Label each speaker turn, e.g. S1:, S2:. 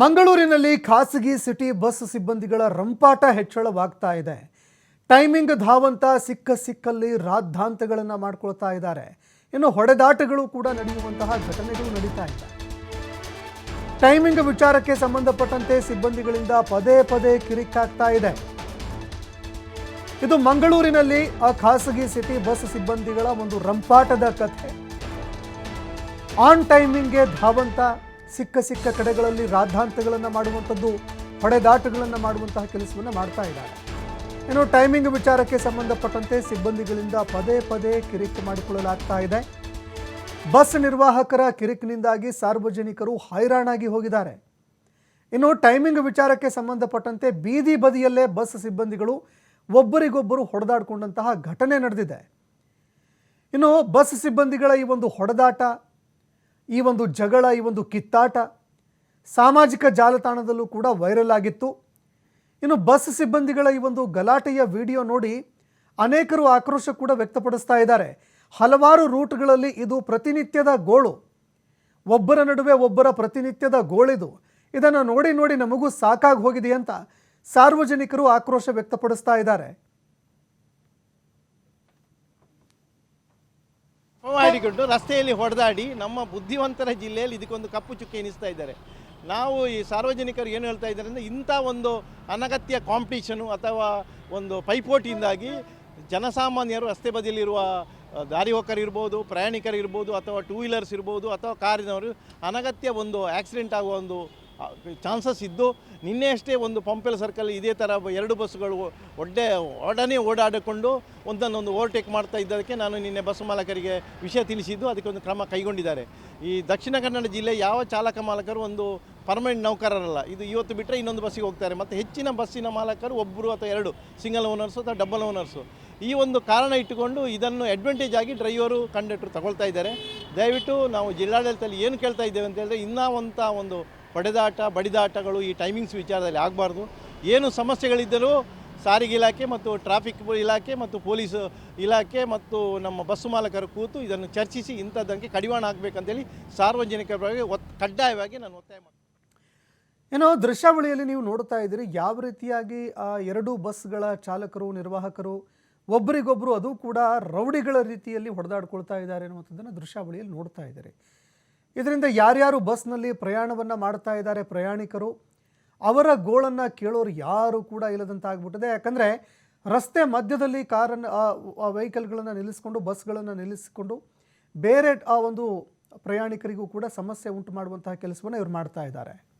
S1: ಮಂಗಳೂರಿನಲ್ಲಿ ಖಾಸಗಿ city bus ಸಿಬ್ಬಂದಿಗಳ ರಂಪಾಟ ಹೆಚ್ಚಳವಾಗ್ತಾ ಇದೆ. ಟೈಮಿಂಗ್ ಧಾವಂತ ಸಿಕ್ಕ ಸಿಕ್ಕಲ್ಲಿ ರಾದ್ಧಾಂತಗಳನ್ನು ಮಾಡ್ಕೊಳ್ತಾ ಇದ್ದಾರೆ. ಇನ್ನು ಹೊಡೆದಾಟಗಳು ಕೂಡ ನಡೆಯುವಂತಹ ಘಟನೆಗಳು ನಡೀತಾ ಇದೆ. ಟೈಮಿಂಗ್ ವಿಚಾರಕ್ಕೆ ಸಂಬಂಧಪಟ್ಟಂತೆ ಸಿಬ್ಬಂದಿಗಳಿಂದ ಪದೇ ಪದೇ ಕಿರಿಕಾಗ್ತಾ ಇದೆ. ಇದು ಮಂಗಳೂರಿನಲ್ಲಿ ಆ ಖಾಸಗಿ ಸಿಟಿ ಬಸ್ ಸಿಬ್ಬಂದಿಗಳ ಒಂದು ರಂಪಾಟದ ಕಥೆ. ಆನ್ ಟೈಮಿಂಗ್ಗೆ ಧಾವಂತ ಸಿಕ್ಕ ಸಿಕ್ಕ ಕಡೆಗಳಲ್ಲಿ ರಾದ್ಧಾಂತಗಳನ್ನು ಮಾಡುವಂಥದ್ದು, ಹೊಡೆದಾಟಗಳನ್ನು ಮಾಡುವಂತಹ ಕೆಲಸವನ್ನು ಮಾಡ್ತಾ ಇದ್ದಾರೆ. ಇನ್ನು ಟೈಮಿಂಗ್ ವಿಚಾರಕ್ಕೆ ಸಂಬಂಧಪಟ್ಟಂತೆ ಸಿಬ್ಬಂದಿಗಳಿಂದ ಪದೇ ಪದೇ ಕಿರಿಕ್ ಮಾಡಿಕೊಳ್ಳಲಾಗ್ತಾ ಇದೆ. ಬಸ್ ನಿರ್ವಾಹಕರ ಕಿರಿಕಿನಿಂದಾಗಿ ಸಾರ್ವಜನಿಕರು ಹೈರಾಣಾಗಿ ಹೋಗಿದ್ದಾರೆ. ಇನ್ನು ಟೈಮಿಂಗ್ ವಿಚಾರಕ್ಕೆ ಸಂಬಂಧಪಟ್ಟಂತೆ ಬೀದಿ ಬದಿಯಲ್ಲೇ ಬಸ್ ಸಿಬ್ಬಂದಿಗಳು ಒಬ್ಬರಿಗೊಬ್ಬರು ಹೊಡೆದಾಡಿಕೊಂಡಂತಹ ಘಟನೆ ನಡೆದಿದೆ. ಇನ್ನು ಬಸ್ ಸಿಬ್ಬಂದಿಗಳ ಈ ಒಂದು ಹೊಡೆದಾಟ ಈ ಒಂದು ಜಗಳ, ಈ ಒಂದು ಕಿತ್ತಾಟ ಸಾಮಾಜಿಕ ಜಾಲತಾಣದಲ್ಲೂ ಕೂಡ ವೈರಲ್ ಆಗಿತ್ತು. ಇನ್ನು ಬಸ್ ಸಿಬ್ಬಂದಿಗಳ ಈ ಒಂದು ಗಲಾಟೆಯ ವಿಡಿಯೋ ನೋಡಿ ಅನೇಕರು ಆಕ್ರೋಶ ಕೂಡ ವ್ಯಕ್ತಪಡಿಸ್ತಾ ಇದ್ದಾರೆ. ಹಲವಾರು ರೂಟ್ಗಳಲ್ಲಿ ಇದು ಪ್ರತಿನಿತ್ಯದ ಗೋಳು. ಒಬ್ಬರ ನಡುವೆ ಒಬ್ಬರ ಪ್ರತಿನಿತ್ಯದ ಗೋಳಿದು. ಇದನ್ನು ನೋಡಿ ನೋಡಿ ನಮಗೂ ಸಾಕಾಗಿ ಹೋಗಿದೆ ಅಂತ ಸಾರ್ವಜನಿಕರು ಆಕ್ರೋಶ ವ್ಯಕ್ತಪಡಿಸ್ತಾ ಇದ್ದಾರೆ.
S2: ಮಾಡಿಕೊಂಡು ರಸ್ತೆಯಲ್ಲಿ ಹೊಡೆದಾಡಿ ನಮ್ಮ ಬುದ್ಧಿವಂತರ ಜಿಲ್ಲೆಯಲ್ಲಿ ಇದಕ್ಕೊಂದು ಕಪ್ಪು ಚುಕ್ಕೆ ಎನಿಸ್ತಾ ಇದ್ದಾರೆ. ನಾವು ಈ ಸಾರ್ವಜನಿಕರು ಏನು ಹೇಳ್ತಾ ಇದ್ದಾರೆ ಅಂದರೆ ಇಂಥ ಒಂದು ಅನಗತ್ಯ ಕಾಂಪಿಟೇಷನು ಅಥವಾ ಒಂದು ಪೈಪೋಟಿಯಿಂದಾಗಿ ಜನಸಾಮಾನ್ಯರು ರಸ್ತೆ ಬದಿಯಲ್ಲಿರುವ ದಾರಿ ಹೋಕರಿರ್ಬೋದು ಪ್ರಯಾಣಿಕರು ಇರ್ಬೋದು ಅಥವಾ ಟೂ ವೀಲರ್ಸ್ ಇರ್ಬೋದು ಅಥವಾ ಕಾರಿನವರು ಅನಗತ್ಯ ಒಂದು ಆಕ್ಸಿಡೆಂಟ್ ಆಗುವ ಒಂದು ಚಾನ್ಸಸ್ ಇದ್ದು ನಿನ್ನೆ ಅಷ್ಟೇ ಒಂದು ಪಂಪೆಲ್ ಸರ್ಕಲ್ ಇದೇ ಥರ ಎರಡು ಬಸ್ಸುಗಳು ಒಡ್ಡೆ ಒಡನೆ ಓಡಾಡಿಕೊಂಡು ಒಂದನ್ನೊಂದು ಓವರ್ಟೇಕ್ ಮಾಡ್ತಾ ಇದ್ದದಕ್ಕೆ ನಾನು ನಿನ್ನೆ ಬಸ್ ಮಾಲಕರಿಗೆ ವಿಷಯ ತಿಳಿಸಿದ್ದು, ಅದಕ್ಕೆ ಒಂದು ಕ್ರಮ ಕೈಗೊಂಡಿದ್ದಾರೆ. ಈ ದಕ್ಷಿಣ ಕನ್ನಡ ಜಿಲ್ಲೆ ಯಾವ ಚಾಲಕ ಮಾಲಕರು ಒಂದು ಪರ್ಮನೆಂಟ್ ನೌಕರರಲ್ಲ, ಇದು ಇವತ್ತು ಬಿಟ್ಟರೆ ಇನ್ನೊಂದು ಬಸ್ಸಿಗೆ ಹೋಗ್ತಾರೆ. ಮತ್ತು ಹೆಚ್ಚಿನ ಬಸ್ಸಿನ ಮಾಲಕರು ಒಬ್ಬರು ಅಥವಾ ಎರಡು, ಸಿಂಗಲ್ ಓನರ್ಸು ಅಥವಾ ಡಬಲ್ ಓನರ್ಸು. ಈ ಒಂದು ಕಾರಣ ಇಟ್ಟುಕೊಂಡು ಇದನ್ನು ಅಡ್ವಾಂಟೇಜ್ ಆಗಿ ಡ್ರೈವರು, ಕಂಡಕ್ಟ್ರು ತಗೊಳ್ತಾ ಇದ್ದಾರೆ. ದಯವಿಟ್ಟು ನಾವು ಜಿಲ್ಲಾಡಳಿತದಲ್ಲಿ ಏನು ಕೇಳ್ತಾ ಇದ್ದೇವೆ ಅಂತ ಹೇಳಿದ್ರೆ ಇನ್ನೂ ಒಂದು ಹೊಡೆದಾಟ ಬಡಿದಾಟಗಳು ಈ ಟೈಮಿಂಗ್ಸ್ ವಿಚಾರದಲ್ಲಿ ಆಗಬಾರ್ದು. ಏನು ಸಮಸ್ಯೆಗಳಿದ್ದರೂ ಸಾರಿಗೆ ಇಲಾಖೆ ಮತ್ತು ಟ್ರಾಫಿಕ್ ಇಲಾಖೆ ಮತ್ತು ಪೊಲೀಸ್ ಇಲಾಖೆ ಮತ್ತು ನಮ್ಮ ಬಸ್ಸು ಮಾಲಕರು ಕೂತು ಇದನ್ನು ಚರ್ಚಿಸಿ ಇಂಥದ್ದಂಗೆ ಕಡಿವಾಣ ಆಗಬೇಕಂತೇಳಿ ಸಾರ್ವಜನಿಕರ ಬಗ್ಗೆ ಒತ್ ಕಡ್ಡಾಯವಾಗಿ ನಾನು ಒತ್ತಾಯ ಮಾಡ್ತೀನಿ.
S1: ಏನೋ ದೃಶ್ಯಾವಳಿಯಲ್ಲಿ ನೀವು ನೋಡ್ತಾ ಇದ್ದೀರಿ, ಯಾವ ರೀತಿಯಾಗಿ, ಆ, ಎರಡು ಬಸ್ಗಳ ಚಾಲಕರು, ನಿರ್ವಾಹಕರು ಒಬ್ಬರಿಗೊಬ್ಬರು ಅದು ಕೂಡ ರೌಡಿಗಳ ರೀತಿಯಲ್ಲಿ ಹೊಡೆದಾಡ್ಕೊಳ್ತಾ ಇದ್ದಾರೆ ಅನ್ನುವಂಥದ್ದನ್ನು ದೃಶ್ಯಾವಳಿಯಲ್ಲಿ ನೋಡ್ತಾ ಇದ್ದೀರಿ. ಇದರಿಂದ ಯಾರ್ಯಾರು ಬಸ್ನಲ್ಲಿ ಪ್ರಯಾಣವನ್ನು ಮಾಡ್ತಾ ಇದ್ದಾರೆ ಪ್ರಯಾಣಿಕರು, ಅವರ ಗೋಳನ್ನು ಕೇಳೋರು ಯಾರು ಕೂಡ ಇಲ್ಲದಂತಾಗ್ಬಿಟ್ಟಿದೆ. ಯಾಕಂದರೆ ರಸ್ತೆ ಮಧ್ಯದಲ್ಲಿ ಕಾರನ್ನು ವೆಹಿಕಲ್ಗಳನ್ನು ನಿಲ್ಲಿಸ್ಕೊಂಡು, ಬಸ್ಗಳನ್ನು ನಿಲ್ಲಿಸಿಕೊಂಡು ಬೇರೆ, ಆ, ಒಂದು ಪ್ರಯಾಣಿಕರಿಗೂ ಕೂಡ ಸಮಸ್ಯೆ ಉಂಟು ಮಾಡುವಂತಹ ಕೆಲಸವನ್ನು ಇವರು ಮಾಡ್ತಾ ಇದ್ದಾರೆ.